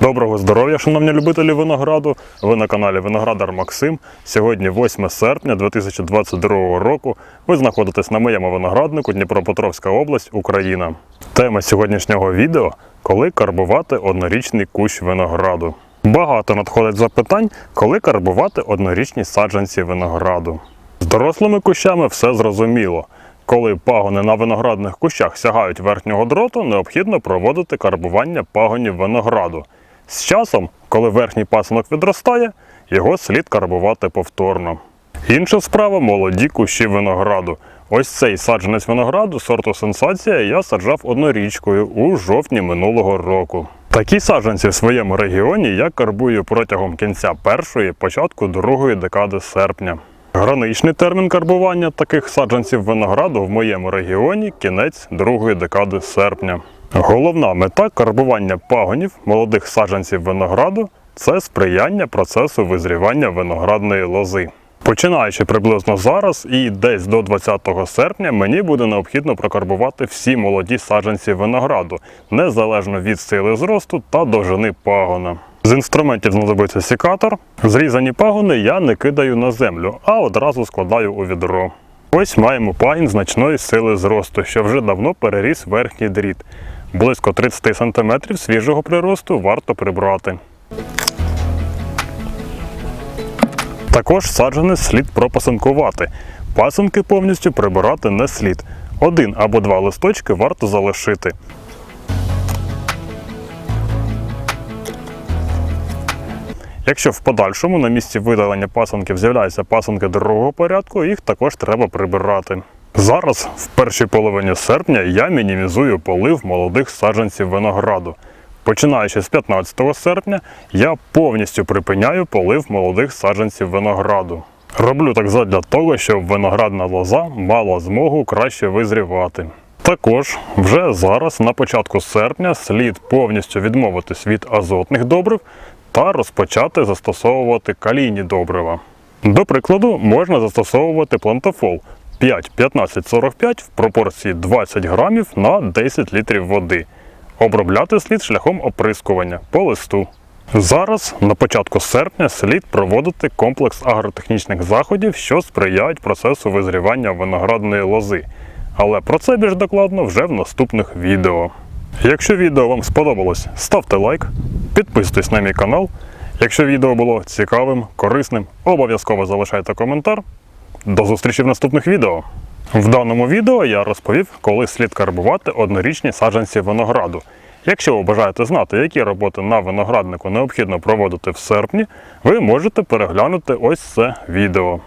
Доброго здоров'я, шановні любителі винограду. Ви на каналі Виноградар Максим. Сьогодні 8 серпня 2022 року. Ви знаходитесь на моєму винограднику Дніпропетровська область, Україна. Тема сьогоднішнього відео коли карбувати однорічний кущ винограду. Багато надходить запитань, коли карбувати однорічні саджанці винограду. З дорослими кущами все зрозуміло. Коли пагони на виноградних кущах сягають верхнього дроту, необхідно проводити карбування пагонів винограду. З часом, коли верхній пасинок відростає, його слід карбувати повторно. Інша справа молоді кущі винограду. Ось цей саджанець винограду сорту сенсація я саджав однорічкою у жовтні минулого року. Такі саджанці в своєму регіоні я карбую протягом кінця першої, початку другої декади серпня. Граничний термін карбування таких саджанців винограду в моєму регіоні кінець другої декади серпня. Головна мета карбування пагонів молодих саджанців винограду це сприяння процесу визрівання виноградної лози. Починаючи приблизно зараз і десь до 20 серпня мені буде необхідно прокарбувати всі молоді саджанці винограду, незалежно від сили зросту та довжини пагона. З інструментів знадобиться сікатор. Зрізані пагони я не кидаю на землю, а одразу складаю у відро. Ось маємо пагін значної сили зросту, що вже давно переріс верхній дріт. Близько 30 см свіжого приросту варто прибрати. Також саджане слід пропасинкувати. Пасинки повністю прибирати не слід. Один або два листочки варто залишити. Якщо в подальшому на місці видалення пасанків з'являються пасанки другого порядку, їх також треба прибирати. Зараз, в першій половині серпня, я мінімізую полив молодих саджанців винограду. Починаючи з 15 серпня, я повністю припиняю полив молодих саджанців винограду. Роблю так задля того, щоб виноградна лоза мала змогу краще визрівати. Також вже зараз, на початку серпня, слід повністю відмовитись від азотних добрив та розпочати застосовувати калійні добрива. До прикладу, можна застосовувати плантофол 5-15-45 в пропорції 20 грамів на 10 літрів води. Обробляти слід шляхом оприскування по листу. Зараз, на початку серпня, слід проводити комплекс агротехнічних заходів, що сприяють процесу визрівання виноградної лози. Але про це більш докладно вже в наступних відео. Якщо відео вам сподобалось, ставте лайк, підписуйтесь на мій канал. Якщо відео було цікавим, корисним, обов'язково залишайте коментар. До зустрічі в наступних відео. В даному відео я розповів, коли слід карбувати однорічні саджанці винограду. Якщо ви бажаєте знати, які роботи на винограднику необхідно проводити в серпні, ви можете переглянути ось це відео.